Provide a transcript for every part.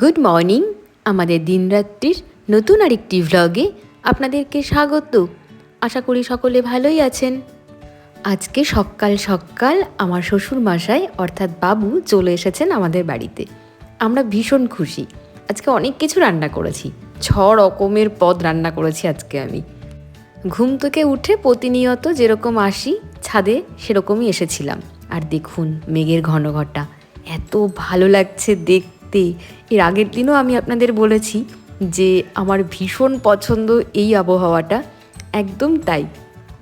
Good morning আমাদের দিনরাত্রির নতুন আরেকটি ভ্লগে আপনাদেরকে স্বাগত। আশা করি সকলে ভালোই আছেন। আজকে সকাল সকাল আমার শ্বশুর মশাই অর্থাৎ বাবু, চলে এসেছেন আমাদের বাড়িতে। আমরা ভীষণ খুশি। আজকে অনেক কিছু রান্না করেছি। ছ রকমের পদ রান্না করেছি আজকে আমি। ঘুম থেকে উঠে প্রতিনিয়ত যেরকম আসি, ছাদে সেরকমই এসেছিলাম। আর দেখুন, মেঘের ঘন ঘটা এত ভালো লাগছে দেখতে। এর আগের দিনও আমি আপনাদের বলেছি যে আমার ভীষণ পছন্দ এই আবহাওয়াটা। একদম তাই।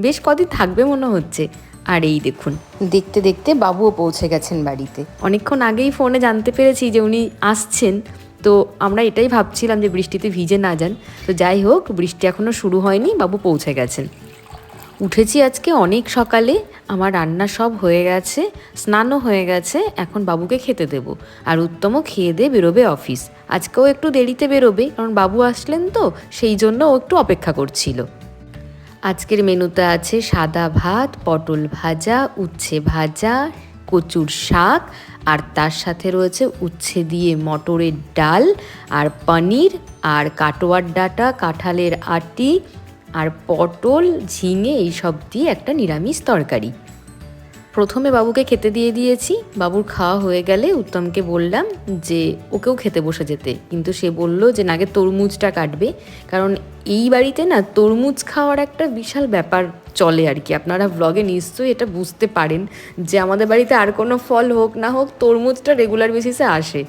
বেশ কদিন থাকবে মনে হচ্ছে। আর এই দেখুন। দেখতে দেখতে বাবুও পৌঁছে গেছেন বাড়িতে। অনেকক্ষণ আগেই ফোনে জানতে পেরেছি যে উনি আসছেন। তো আমরা এটাই ভাবছিলাম যে বৃষ্টিতে ভিজে না যান। তো যাই হোক বৃষ্টি এখনও শুরু হয়নি বাবু পৌঁছে গেছেন। উঠেছি আজকে অনেক সকালে, আমার রান্না সব হয়ে গেছে, স্নানও হয়ে গেছে, এখন বাবুকে খেতে দেব। আর উত্তমও খেয়ে দিয়ে বেরোবে অফিস। আজকেও একটু দেরিতে বেরোবে, কারণ বাবু আসলেন তো, সেই জন্য ও একটু অপেক্ষা করছিল। আজকের মেনুতে আছে সাদা ভাত, পটল ভাজা, উচ্ছে ভাজা, কচুর শাক, আর তার সাথে রয়েছে উচ্ছে দিয়ে মটরের ডাল, আর পনির, আর কাটোয়ার ডাটা, কাঁঠালের আটি আর পটল, ঝিঙে এইসব দিয়ে একটা নিরামিষ তরকারি। প্রথমে বাবুকে খেতে দিয়ে দিয়েছি। বাবুর খাওয়া হয়ে গেলে উত্তমকে বললাম যে, ওকেও খেতে বসে যেতে। কিন্তু সে বলল যে, নাগে তরমুজটা কাটবে। কারণ এই বাড়িতে না, তরমুজ খাওয়ার একটা বিশাল ব্যাপার চলে আর কি। আপনারা ব্লগে নিশ্চয়ই এটা বুঝতে পারেন যে, আমাদের বাড়িতে আর কোনো ফল হোক না হোক, তরমুজটা রেগুলার বেসিসে আসে।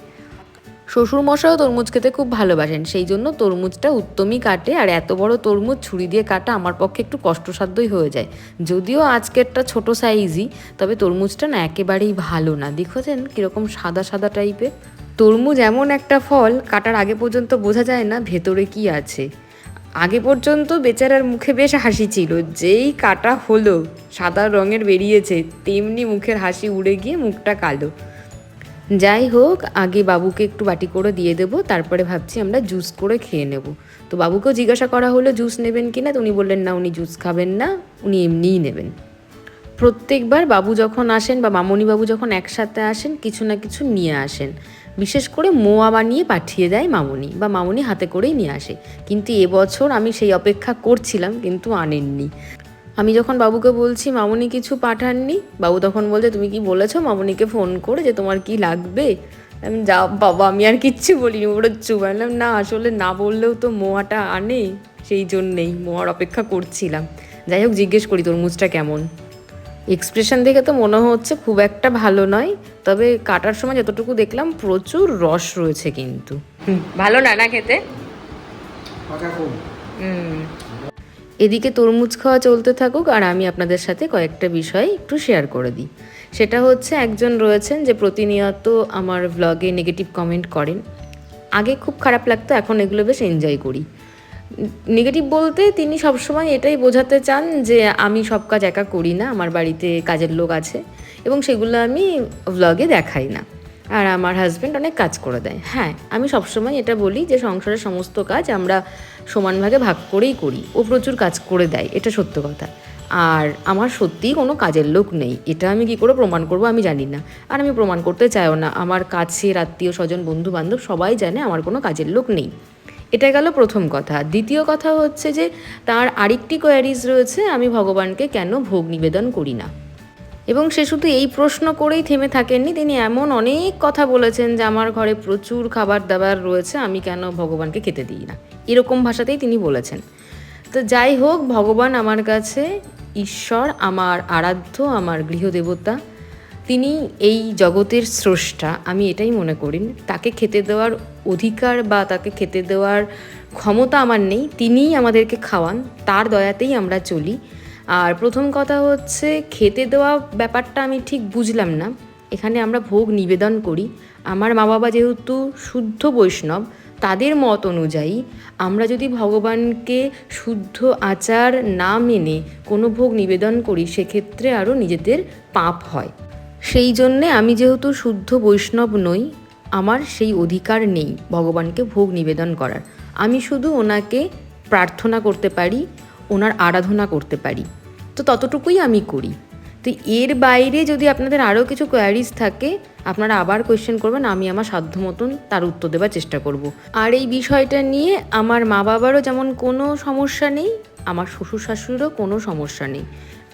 শ্বশুর মশাইও তরমুজ খেতে খুব ভালোবাসেন, সেই জন্য তরমুজটা উত্তমই কাটে আর এত বড় তরমুজ ছুরি দিয়ে কাটা আমার পক্ষে একটু কষ্টসাধ্যই হয়ে যায়। যদিও আজকেরটা ছোট সাইজই, তবে তরমুজটা না একেবারেই ভালো না। দেখেছেন কীরকম সাদা সাদা টাইপের তরমুজ এমন একটা ফল, কাটার আগে পর্যন্ত বোঝা যায় না ভেতরে কি আছে। আগে পর্যন্ত বেচারার মুখে বেশ হাসি ছিল, যেই কাটা হলো, সাদা রঙের বেরিয়েছে, তেমনি মুখের হাসি উড়ে গিয়ে মুখটা কালো। যাই হোক, আগে বাবুকে একটু বাটি করে দিয়ে দেবো, তারপরে ভাবছি আমরা জুস করে খেয়ে নেব। তো বাবুকেও জিজ্ঞাসা করা হলো, জুস নেবেন কি না? তো উনি বললেন, না, উনি জুস খাবেন না, উনি এমনিই নেবেন। প্রত্যেকবার বাবু যখন আসেন বা মামনি বাবু যখন একসাথে আসেন, কিছু না কিছু নিয়ে আসেন। বিশেষ করে মোয়া বানিয়ে পাঠিয়ে দেয় মামনি বা মামনি হাতে করেই নিয়ে আসে। কিন্তু এবছর আমি সেই অপেক্ষা করছিলাম, কিন্তু আনেননি। আমি যখন বাবুকে বলছি মামনি কিছু পাঠাননি? বাবু তখন বলছে তুমি কি বলেছ মামনিকে ফোন করে যে তোমার কি লাগবে? আমি যা বাবা আমি আর কিচ্ছু বলিনি ওরা চুপ। বললাম না আসলে না বললেও তো মোয়াটা আনে। সেই জন্যেই মোয়ার অপেক্ষা করছিলাম। যাই হোক জিজ্ঞেস করি তরমুজটা কেমন? এক্সপ্রেশন দেখে তো মনে হচ্ছে খুব একটা ভালো নয় তবে কাটার সময় যতটুকু দেখলাম প্রচুর রস রয়েছে কিন্তু। ভালো না না খেতে? হুম। এদিকে তরমুজ খাওয়া চলতে থাকুক আর আমি আপনাদের সাথে কয়েকটা বিষয় একটু শেয়ার করে দিই। সেটা হচ্ছে একজন রয়েছেন যে প্রতিনিয়ত আমার ব্লগে নেগেটিভ কমেন্ট করেন। আগে খুব খারাপ লাগতো, এখন এগুলো বেশ এনজয় করি। নেগেটিভ বলতে তিনি সবসময় এটাই বোঝাতে চান যে আমি সব কাজ একা করি না, আমার বাড়িতে কাজের লোক আছে এবং সেগুলো আমি ব্লগে দেখাই না। আর আমার হাজব্যান্ড অনেক কাজ করে দেয়। হ্যাঁ আমি সবসময় এটা বলি যে সংসারের সমস্ত কাজ আমরা সমান ভাগে ভাগ করেই করি। ও প্রচুর কাজ করে দেয়, এটা সত্য কথা। আর আমার সত্যিই কোনো কাজের লোক নেই। এটা আমি কি করে প্রমাণ করব আমি জানি না। আর আমি প্রমাণ করতে চাইও না। আমার কাছের আত্মীয়, স্বজন বন্ধু বান্ধব সবাই জানে আমার কোনো কাজের লোক নেই। এটা গেল প্রথম কথা। দ্বিতীয় কথা হচ্ছে যে তার আরেকটি কোয়ারিজ রয়েছে, আমি ভগবানকে কেন ভোগ নিবেদন করি না? এবং সে শুধু এই প্রশ্ন করেই থেমে থাকেননি, তিনি এমন অনেক কথা বলেছেন যে আমার ঘরে প্রচুর খাবার দাবার রয়েছে, আমি কেন ভগবানকে খেতে দিই না? এরকম ভাষাতেই তিনি বলেছেন। তো যাই হোক, ভগবান আমার কাছে ঈশ্বর, আমার আরাধ্য, আমার গৃহদেবতা, তিনি এই জগতের স্রষ্টা, আমি এটাই মনে করি। তাকে খেতে দেওয়ার অধিকার বা তাকে খেতে দেওয়ার ক্ষমতা আমার নেই, তিনিই আমাদেরকে খাওয়ান, তার দয়াতেই আমরা চলি। আর প্রথম কথা হচ্ছে খেতে দেওয়া ব্যাপারটা আমি ঠিক বুঝলাম না। এখানে আমরা ভোগ নিবেদন করি। আমার মা বাবা যেহেতু শুদ্ধ বৈষ্ণব, তাদের মত অনুযায়ী আমরা যদি ভগবানকে শুদ্ধ আচার না মেনে কোনো ভোগ নিবেদন করি, সেক্ষেত্রে আরও নিজেদের পাপ হয়। সেই জন্যে আমি যেহেতু শুদ্ধ বৈষ্ণব নই, আমার সেই অধিকার নেই ভগবানকে ভোগ নিবেদন করার। আমি শুধু ওনাকে প্রার্থনা করতে পারি ওনার আরাধনা করতে পারি। তো ততটুকুই আমি করি। তো এর বাইরে যদি আপনাদের আরও কিছু কোয়ারিজ থাকে, আপনারা আবার কোয়েশ্চেন করবেন, আমি আমার সাধ্য মতন তার উত্তর দেওয়ার চেষ্টা করব। আর এই বিষয়টা নিয়ে আমার মা বাবারও যেমন কোনো সমস্যা নেই, আমার শ্বশুর শাশুড়িরও কোনো সমস্যা নেই।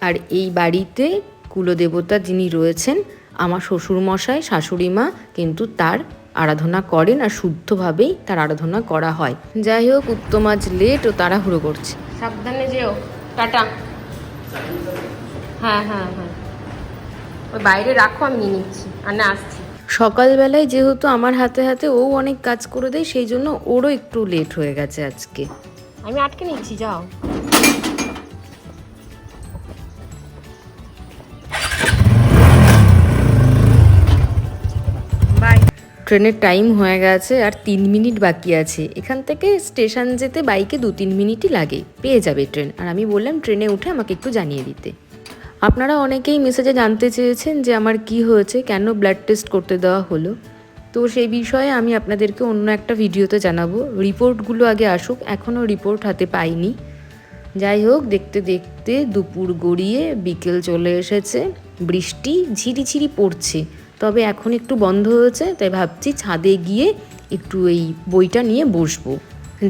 আর এই বাড়িতে কুলদেবতা যিনি রয়েছেন, আমার শ্বশুরমশাই শাশুড়ি মা কিন্তু তার আরাধনা করেন আর শুদ্ধভাবেই তার আরাধনা করা হয়। যাই হোক, উত্তম আজ লেট ও তাড়াহুড়ো করছে। সাবধানে যেও। টাটা। হ্যাঁ হ্যাঁ হ্যাঁ। ওই বাইরে রাখো আমি নিয়ে নিচ্ছি। আর না আসছি। সকালবেলায় যেহেতু আমার হাতে হাতে ও অনেক কাজ করে দেয় সেই জন্য ওরও একটু লেট হয়ে গেছে আজকে। আমি আটকে নিচ্ছি যাও। ট্রেনের টাইম হয়ে গেছে আর তিন মিনিট বাকি আছে। এখান থেকে স্টেশন যেতে বাইকে দু তিন মিনিটই লাগে। পেয়ে যাবে ট্রেন। আর আমি বললাম, ট্রেনে উঠে আমাকে একটু জানিয়ে দিতে। আপনারা অনেকেই মেসেজে জানতে চেয়েছেন যে আমার কি হয়েছে, কেন ব্লাড টেস্ট করতে দেওয়া হলো। তো সেই বিষয়ে আমি আপনাদেরকে অন্য একটা ভিডিওতে জানাব। রিপোর্টগুলো আগে আসুক। এখনও রিপোর্ট হাতে পাইনি। যাই হোক, দেখতে দেখতে দুপুর গড়িয়ে বিকেল চলে এসেছে। বৃষ্টি ঝিরিঝিরি পড়ছে। তবে এখন একটু বন্ধ হয়েছে, তাই ভাবছি ছাদে গিয়ে একটু এই বইটা নিয়ে বসবো।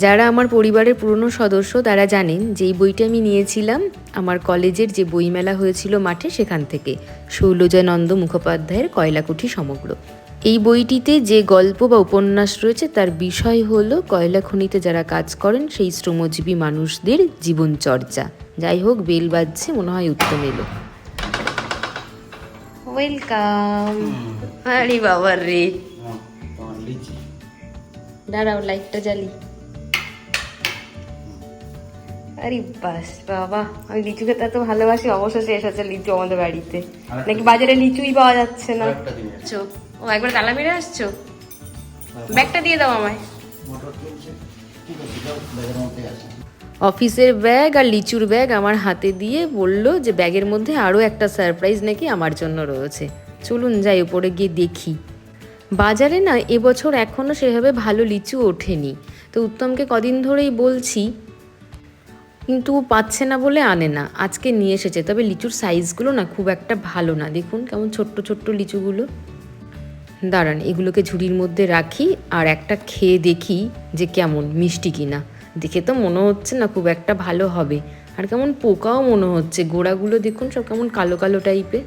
যারা আমার পরিবারের পুরনো সদস্য তারা জানেন যে এই বইটা আমি নিয়েছিলাম আমার কলেজের যে বইমেলা হয়েছিল মাঠে সেখান থেকে শৈলজানন্দ মুখোপাধ্যায়ের কয়লাকুঠি সমগ্র। এই বইটিতে যে গল্প বা উপন্যাস রয়েছে তার বিষয় হল কয়লা খনিতে যারা কাজ করেন সেই শ্রমজীবী মানুষদের জীবনচর্চা যাই হোক, বেল বাজছে, মনে হয় উত্তম এলো। ওয়েলকাম আরে বাবার রে দাঁড়াও লাইটটা জ্বালি আরে বাস বাবা আমি লিচু খেতে এত ভালোবাসি অবশেষে এসেছে লিচু আমাদের বাড়িতে নাকি বাজারে লিচুই পাওয়া যাচ্ছে না ও একবার তালা মেরে আসছো ব্যাগটা দিয়ে দাও আমায় অফিসের ব্যাগ আর লিচুর ব্যাগ আমার হাতে দিয়ে বলল যে ব্যাগের মধ্যে আরও একটা সারপ্রাইজ নাকি আমার জন্য রয়েছে। চলুন যাই উপরে গিয়ে দেখি। বাজারে না এবছর এখনও সেভাবে ভালো লিচু ওঠেনি। তো উত্তমকে কদিন ধরেই বলছি, কিন্তু পাচ্ছে না বলে আনে না, আজকে নিয়ে এসেছে। তবে লিচুর সাইজগুলো না খুব একটা ভালো না। দেখুন কেমন ছোট্ট ছোট্ট লিচুগুলো। দাঁড়ান, এগুলোকে ঝুড়ির মধ্যে রাখি আর একটা খেয়ে দেখি যে কেমন, মিষ্টি কিনা। দেখে তো মনে হচ্ছে না খুব একটা ভালো হবে। আর কেমন পোকাও মনে হচ্ছে। গোড়াগুলো দেখুন, সব কেমন কালো কালো টাইপের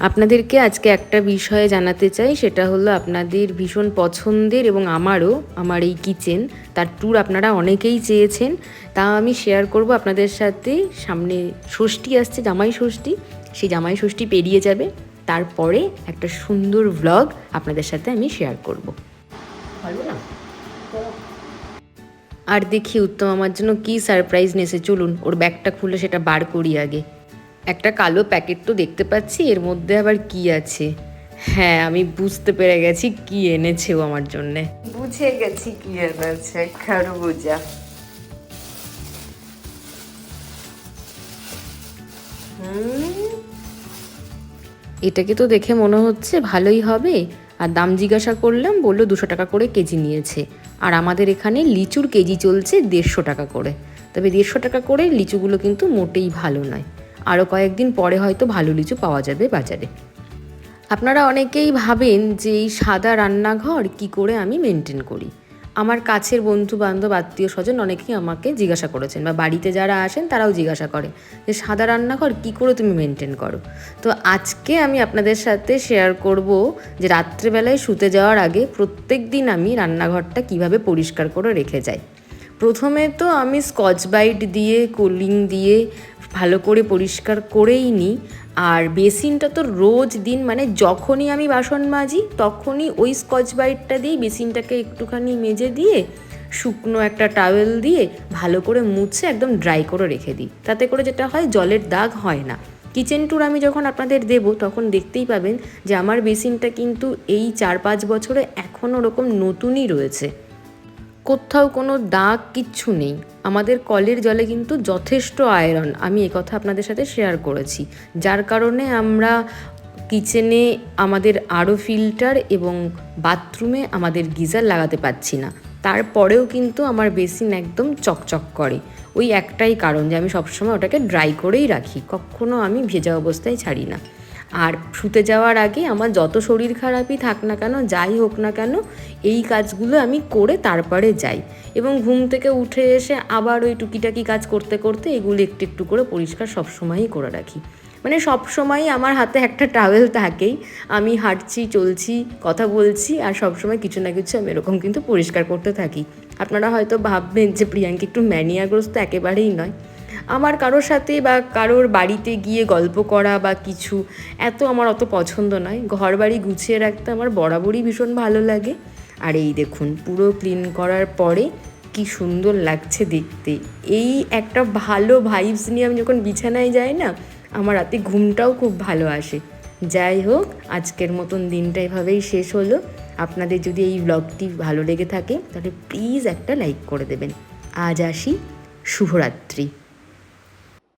আপনাদেরকে আজকে একটা বিষয়ে জানাতে চাই, সেটা হলো আপনাদের ভীষণ পছন্দের এবং আমারও, আমার এই কিচেন, তার ট্যুর আপনারা অনেকেই চেয়েছেন। তা আমি শেয়ার করব আপনাদের সাথে। সামনে ষষ্ঠী আসছে, জামাই ষষ্ঠী। সেই জামাই ষষ্ঠী পেরিয়ে যাবে। তারপরে একটা সুন্দর ভ্লগ আপনাদের সাথে আমি শেয়ার করব। আর দেখি, উত্তম আমার জন্য কি সারপ্রাইজ নেছে চলুন, ওর ব্যাগটা খুলে সেটা বার করি আগে। একটা কালো প্যাকেট তো দেখতে পাচ্ছি, এর মধ্যে আবার কি আছে? হ্যাঁ আমি বুঝতে পেরে গেছি কি এনেছে ও আমার জন্যে। বুঝে গেছি কি এনেছে খরবুজা এটাকে তো দেখে মনে হচ্ছে ভালোই হবে। আর দাম জিজ্ঞাসা করলাম, বলল দুশো টাকা করে কেজি নিয়েছে। আর আমাদের এখানে লিচুর কেজি চলছে দেড়শো টাকা করে। তবে দেড়শো টাকা করে লিচুগুলো কিন্তু মোটেই ভালো নয়। আরও কয়েকদিন পরে হয়তো ভালো লিচু পাওয়া যাবে বাজারে। আপনারা অনেকেই ভাবেন যে এই সাদা রান্নাঘর কি করে আমি মেনটেন করি। আমার কাছের বন্ধু বান্ধব আত্মীয় স্বজন অনেকেই আমাকে জিজ্ঞাসা করেছেন বা বাড়িতে যারা আসেন তারাও জিজ্ঞাসা করে যে, সাদা রান্নাঘর কি করে তুমি মেনটেন করো? তো আজকে আমি আপনাদের সাথে শেয়ার করব যে, রাত্রেবেলায় শুতে যাওয়ার আগে প্রত্যেক দিন আমি রান্নাঘরটা কীভাবে পরিষ্কার করে রেখে যাই। প্রথমে তো আমি স্কচ বাইট দিয়ে কোলিং দিয়ে ভালো করে পরিষ্কার করেই নিই। আর বেসিনটা তো রোজ দিন মানে যখনই আমি বাসন মাজি, তখনই ওই স্কচ বাইটটা দিয়েই বেসিনটাকে একটুখানি মেজে দিয়ে, শুকনো একটা টাওয়েল দিয়ে ভালো করে মুছে একদম ড্রাই করে রেখে দিই। তাতে করে যেটা হয়, জলের দাগ হয় না। কিচেন ট্যুর আমি যখন আপনাদের দেব, তখন দেখতেই পাবেন যে আমার বেসিনটা কিন্তু এই চার পাঁচ বছরে এখনও ওরকম নতুনই রয়েছে। কোথাও কোনো দাগ কিচ্ছু নেই। আমাদের কলের জলে কিন্তু যথেষ্ট আয়রন। আমি একথা আপনাদের সাথে শেয়ার করেছি। যার কারণে আমরা কিচেনে আমাদের আরও ফিল্টার এবং বাথরুমে আমাদের গিজার লাগাতে পারছি না। তারপরেও কিন্তু আমার বেসিন একদম চকচক করে। ওই একটাই কারণ যে আমি সবসময় ওটাকে ড্রাই করেই রাখি। কখনো আমি ভেজা অবস্থায় ছাড়ি না। আর শুতে যাওয়ার আগে আমার যত শরীর খারাপই থাক না কেন, যাই হোক না কেন, এই কাজগুলো আমি করে তারপরে যাই। এবং ঘুম থেকে উঠে এসে আবার ওই টুকিটাকি কাজ করতে করতে এগুলো একটু একটু করে পরিষ্কার সবসময়ই করে রাখি। মানে সব সময় আমার হাতে একটা ট্রাভেল থাকেই। আমি হাঁটছি, চলছি, কথা বলছি আর সবসময় কিছু না কিছু আমি এরকম কিন্তু পরিষ্কার করতে থাকি। আপনারা হয়তো ভাববেন যে প্রিয়াঙ্কি একটু ম্যানিয়াগ্রস্ত একেবারেই নয়। আমার কারোর সাথে বা কারোর বাড়িতে গিয়ে গল্প করা বা কিছু, এত আমার অত পছন্দ নয়। ঘর বাড়ি গুছিয়ে রাখতে আমার বরাবরই ভীষণ ভালো লাগে। আর এই দেখুন, পুরো ক্লিন করার পরে কি সুন্দর লাগছে দেখতে। এই একটা ভালো ভাইবস নিয়ে আমি যখন বিছানায় যাই না, আমার রাতে ঘুমটাও খুব ভালো আসে। যাই হোক, আজকের মতন দিনটা এভাবেই শেষ হলো। আপনাদের যদি এই ব্লগটি ভালো লেগে থাকে, তাহলে প্লিজ একটা লাইক করে দেবেন। আজ আসি, শুভরাত্রি।